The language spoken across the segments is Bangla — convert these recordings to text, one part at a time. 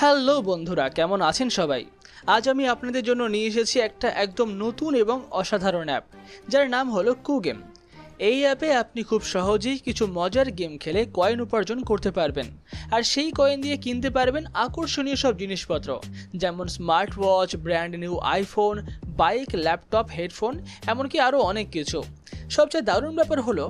হ্যালো বন্ধুরা, কেমন আছেন সবাই? আজ আমি আপনাদের জন্য নিয়ে এসেছি একটা একদম নতুন এবং অসাধারণ অ্যাপ, যার নাম হলো কু গেম এই অ্যাপে আপনি খুব সহজেই কিছু মজার গেম খেলে কয়েন উপার্জন করতে পারবেন, আর সেই কয়েন দিয়ে কিনতে পারবেন আকর্ষণীয় সব জিনিসপত্র, যেমন smart watch brand new iPhone bike laptop headphone এমনকি আরও অনেক কিছু। সবচেয়ে দারুণ ব্যাপার হলো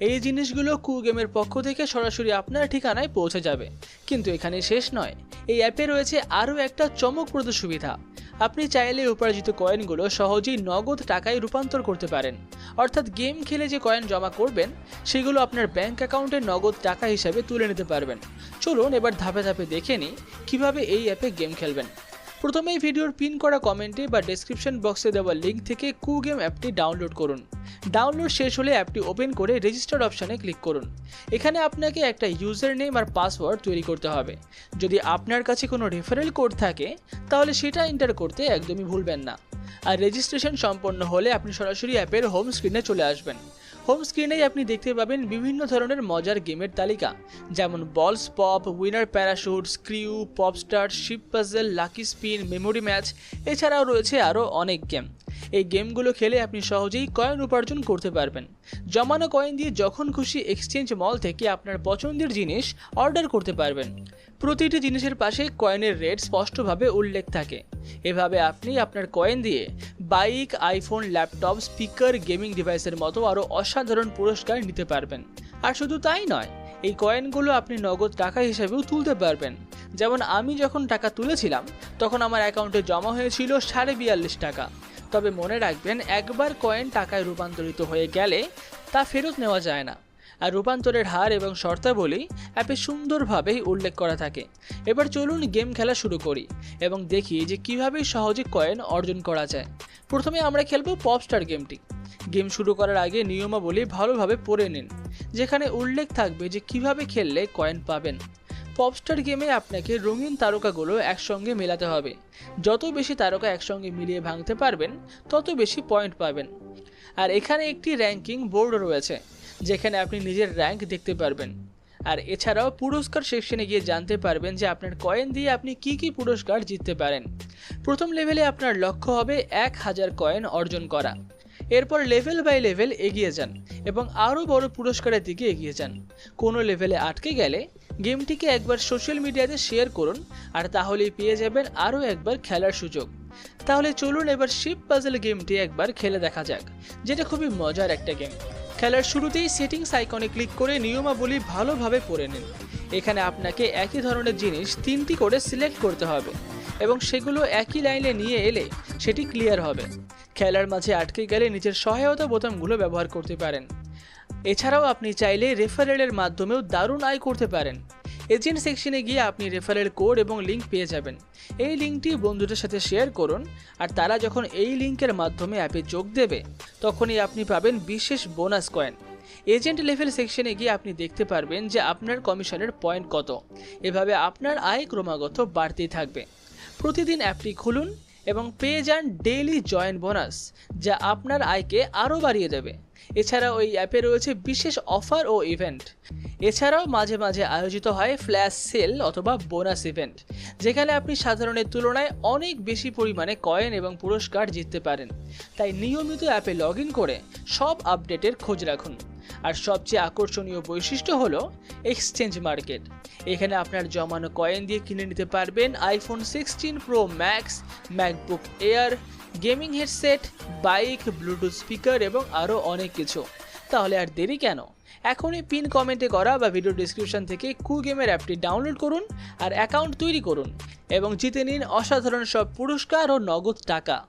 এই জিনিসগুলো কু গেমের পক্ষ থেকে সরাসরি আপনার ঠিকানায় পৌঁছে যাবে। কিন্তু এখানে শেষ নয়। এই অ্যাপে রয়েছে আরও একটা চমকপ্রদ সুবিধা। আপনি চাইলে উপার্জিত কয়েনগুলো সহজেই নগদ টাকায় রূপান্তর করতে পারেন। অর্থাৎ গেম খেলে যে কয়েন জমা করবেন, সেগুলো আপনার ব্যাংক অ্যাকাউন্টে নগদ টাকা হিসাবে তুলে নিতে পারবেন। চলুন এবার ধাপে ধাপে দেখে নিই কীভাবে এই অ্যাপে গেম খেলবেন। প্রথমেই ভিডিওর পিন করা কমেন্টে বা ডেসক্রিপশন বক্সে দেওয়া লিঙ্ক থেকে কু গেম অ্যাপটি ডাউনলোড করুন। ডাউনলোড শেষ হলে অ্যাপটি ওপেন করে রেজিস্টার অপশানে ক্লিক করুন। এখানে আপনাকে একটা ইউজার নেম আর পাসওয়ার্ড তৈরি করতে হবে। যদি আপনার কাছে কোনো রেফারেল কোড থাকে, তাহলে সেটা এন্টার করতে একদমই ভুলবেন না। আর রেজিস্ট্রেশন সম্পন্ন হলে আপনি সরাসরি অ্যাপের হোম স্ক্রিনে চলে আসবেন। হোম স্ক্রিনেই আপনি দেখতে পাবেন বিভিন্ন ধরনের মজার গেমের তালিকা। যেমন balls pop winner parachute screw popstar ship puzzle lucky spin memory match এছাড়াও রয়েছে আরও অনেক গেম এই গেমগুলো খেলে আপনি সহজেই কয়েন উপার্জন করতে পারবেন। জমানো কয়েন দিয়ে যখন খুশি এক্সচেঞ্জ মল থেকে আপনার পছন্দের জিনিস অর্ডার করতে পারবেন। প্রতিটি জিনিসের পাশে কয়েনের রেট স্পষ্টভাবে উল্লেখ থাকে। এভাবে আপনি আপনার কয়েন দিয়ে bike iPhone laptop speaker gaming ডিভাইসের মতো আরও অসাধারণ পুরস্কার নিতে পারবেন। আর শুধু তাই নয়, এই কয়েনগুলো আপনি নগদ টাকা হিসেবেও তুলতে পারবেন। যেমন আমি যখন টাকা তুলেছিলাম, তখন আমার অ্যাকাউন্টে জমা হয়েছিল সাড়ে বিয়াল্লিশ টাকা। তবে মনে রাখবেন, একবার কয়েন টাকায় রূপান্তরিত হয়ে গেলে তা ফেরত নেওয়া যায় না। আর রূপান্তরের হার এবং শর্তাবলী অ্যাপে সুন্দরভাবেই উল্লেখ করা থাকে। এবার চলুন গেম খেলা শুরু করি এবং দেখি যে কীভাবে সহজে কয়েন অর্জন করা যায়। প্রথমে আমরা খেলব পপস্টার গেমটি। গেম শুরু করার আগে নিয়মাবলী ভালোভাবে পড়ে নিন, যেখানে উল্লেখ থাকবে যে কীভাবে খেললে কয়েন পাবেন। পপস্টার গেমে আপনাকে রঙিন তারকাগুলো একসঙ্গে মেলাতে হবে। যত বেশি তারকা একসঙ্গে মিলিয়ে ভাঙতে পারবেন, তত বেশি পয়েন্ট পাবেন। আর এখানে একটি র্যাঙ্কিং বোর্ড রয়েছে, যেখানে আপনি নিজের র্যাঙ্ক দেখতে পারবেন। আর এছাড়াও পুরস্কার সেকশনে গিয়ে জানতে পারবেন যে আপনার কয়েন দিয়ে আপনি কি কি পুরস্কার জিততে পারেন। প্রথম লেভেলে আপনার লক্ষ্য হবে এক হাজার কয়েন অর্জন করা। এরপর লেভেল বাই লেভেল এগিয়ে যান এবং আরও বড় পুরস্কারের দিকে এগিয়ে যান। কোনো লেভেলে আটকে গেলে গেমটিকে একবার সোশ্যাল মিডিয়াতে শেয়ার করুন আর তাহলেই পেয়ে যাবেন আরও একবার খেলার সুযোগ। তাহলে চলুন এবার শিপ পাজল গেমটি একবার খেলে দেখা যাক, যেটা খুবই মজার একটা গেম। খেলার শুরুতেই সেটিংস আইকনে ক্লিক করে নিয়মাবলী ভালোভাবে পড়ে নিন। এখানে আপনাকে একই ধরনের জিনিস তিনটি করে সিলেক্ট করতে হবে এবং সেগুলো একই লাইনে নিয়ে এলে সেটি ক্লিয়ার হবে। খেলার মাঝে আটকে গেলে নিজের সহায়তা বোতামগুলো ব্যবহার করতে পারেন। এছাড়াও আপনি চাইলে রেফারেলের মাধ্যমেও দারুণ আয় করতে পারেন। এজেন্ট সেকশনে গিয়ে আপনি রেফারেল কোড এবং লিঙ্ক পেয়ে যাবেন। এই লিঙ্কটি বন্ধুদের সাথে শেয়ার করুন আর তারা যখন এই লিঙ্কের মাধ্যমে অ্যাপে যোগ দেবে, তখনই আপনি পাবেন বিশেষ বোনাস কয়েন। এজেন্ট লেভেল সেকশনে গিয়ে আপনি দেখতে পারবেন যে আপনার কমিশনের পয়েন্ট কত। এভাবে আপনার আয় ক্রমাগত বাড়তেই থাকবে। প্রতিদিন অ্যাপটি খুলুন এবং পেয়ে যান ডেইলি জয়েন বোনাস, যা আপনার আয়কে আরও বাড়িয়ে দেবে। এছাড়াও ওই অ্যাপে রয়েছে বিশেষ অফার ও ইভেন্ট এছাড়াও মাঝে মাঝে আয়োজিত হয় ফ্ল্যাশ সেল অথবা বোনাস ইভেন্ট যেখানে আপনি সাধারণের তুলনায় অনেক বেশি পরিমাণে কয়েন এবং পুরস্কার জিততে পারেন। তাই নিয়মিত অ্যাপে লগ করে সব আপডেটের খোঁজ রাখুন। আর সবচেয়ে আকর্ষণীয় বৈশিষ্ট্য হলো এক্সচেঞ্জ মার্কেট এখানে আপনার জমানো কয়েন দিয়ে কিনে নিতে পারবেন iPhone sixteen Pro Max MacBook Air gaming headset, bike, Bluetooth speaker এবং আরও অনেক কিছু। তাহলে আর দেরি কেন? এখনই পিন কমেন্টে করা বা ভিডিও ডিসক্রিপশন থেকে কু গেমের অ্যাপটি ডাউনলোড করুন আর অ্যাকাউন্ট তৈরি করুন এবং জিতে নিন অসাধারণ সব পুরস্কার ও নগদ টাকা।